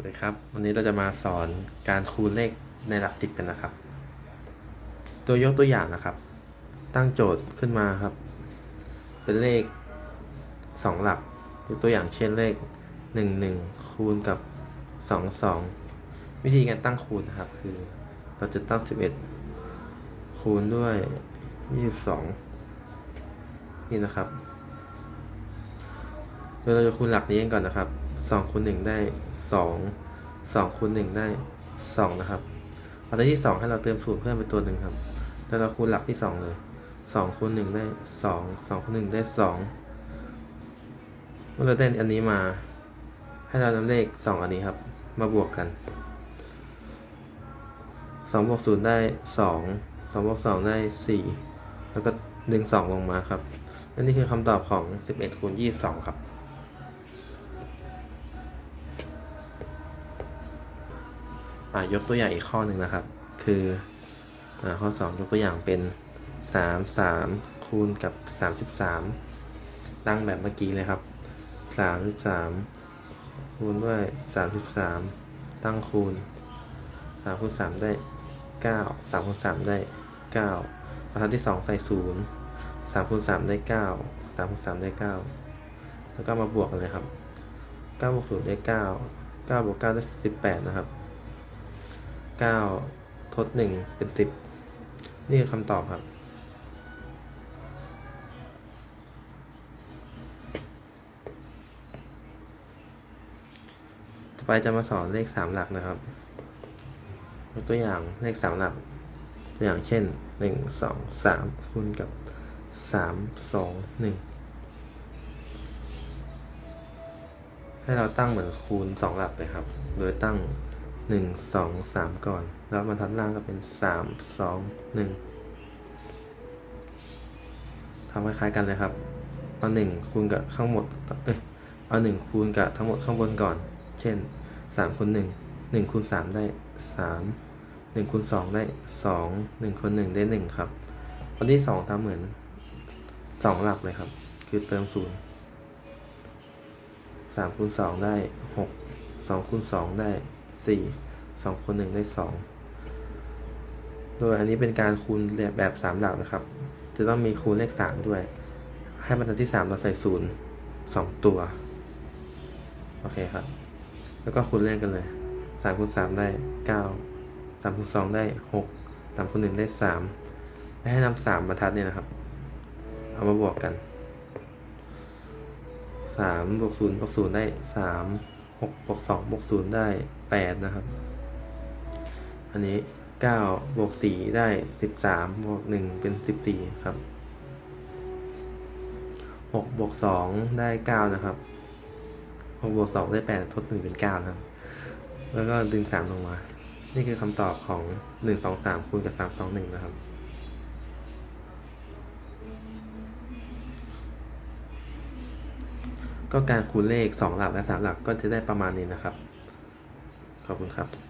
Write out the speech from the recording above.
วัสดีครับ วันนี้เราจะมาสอนการคูณเลขในหลักสิบกันนะครับ ตัวยกตัวอย่างนะครับ ตั้งโจทย์ขึ้นมาครับ เป็นเลขสองหลักยกตัวอย่างเช่นเลขหนึ่งหนึ่งคูณกับสองสองวิธีการตั้งคูณนะครับคือ เราจะตั้งสิบเอ็ดคูณด้วยยี่สิบสองนี่นะครับโดยเราจะคูณหลักนี้กันก่อนนะครับ สองคูณหนึ่งได้สองสองคูณหนึ่งได้สองนะครับอาตัวที่สองให้เราเติมศูนย์เพิ่มไปตัวหนึ่งครับ แล้วเราคูณหลักที่สองเลยสองคูณหนึ่งได้สองสองคูณหนึ่งได้สองเมื่อเราได้อันนี้มา ให้เรานำเลขสองอันนี้ครับ มาบวกกันสองบวกศูนย์ได้สองสองบวกสองได้สี่แล้วก็ดึงสองลงมาครับและนี่คือคำตอบของสิบเอ็ดคูณยี่สิบสองครับ ยกตัวอย่างอีกข้อหนึ่งนะครับ คืออข้อสองยกตัวอย่างเป็นสามสามคูณกับสามสิบสามตั้งแบบเมื่อกี้เลยครับสามสิบสามคูณด้วยสามสิบสามตั้งคูณสามคูณสามได้เก้าสามคูณสามได้เก้าบรรทัดที่สองใส่ศูนย์สามคูณสามได้เก้าสามคูณสามได้เก้าแล้วก็มาบวกกันเลยครับเก้าบวกศูนย์ได้เก้าเก้าบวกเก้าได้สิบแปดนะครับ เก้าทดหนึ่งเป็นสิบนี่คือคำตอบครับ ต่อไปจะมาสอนเลขสามหลักนะครับยกตัวอย่างเลขสามหลัก ตัวอย่างเช่นหนึ่งสองสามคูณกับสามสองหนึ่งให้เราตั้งเหมือนคูณสองหลักเลยครับ โดยตั้ง หนึ่งสองสามก่อน แล้วบรรทัดล่างก็เป็นสามสองหนึ่งทำคล้ายๆกันเลยครับ เอาหนึ่งคูณกับข้างหมด เอ้ย เอาหนึ่งคูณกับทั้งหมดข้างบนก่อน เช่นสามคูณหนึ่งหนึ่งคูณสามได้สามหนึ่งคูณสองได้สองหนึ่งคูณหนึ่งได้หนึ่งครับวันที่สองทำเหมือนสองหลักเลยครับ คือเติมศูนย์สามคูณสองได้หกสองคูณสองได้ สี่สองคูณหนึ่งได้สองโดยอันนี้เป็นการคูณแบบสามหลักนะครับ จะต้องมีคูณเลขสามด้วย ให้บรรทัดที่สามเราใส่ศูนย์สองตัว โอเคครับ แล้วก็คูณเลขกันเลยสามคูณสามได้เก้าสามคูณสองได้หกสามคูณหนึ่งได้สามให้นำสามบรรทัดเนี่ยนะครับ เอามาบวกกันสามบวกศูนย์บวกศูนย์ได้สาม หกบวกสองบวกศูนย์ได้แปดนะครับ อันนี้เก้าบวกสี่ได้สิบสามบวกหนึ่งเป็นสิบสี่ครับหกบวกสองได้เก้านะครับหกบวกสองได้แปดทดหนึ่งเป็นเก้านะครับ แล้วก็ดึงสามลงมา นี่คือคำตอบของหนึ่งสองสามคูณกับสามสองหนึ่งนะครับ ก็การคูณเลขสองหลักและสามหลักก็จะได้ประมาณนี้นะครับ ขอบคุณครับ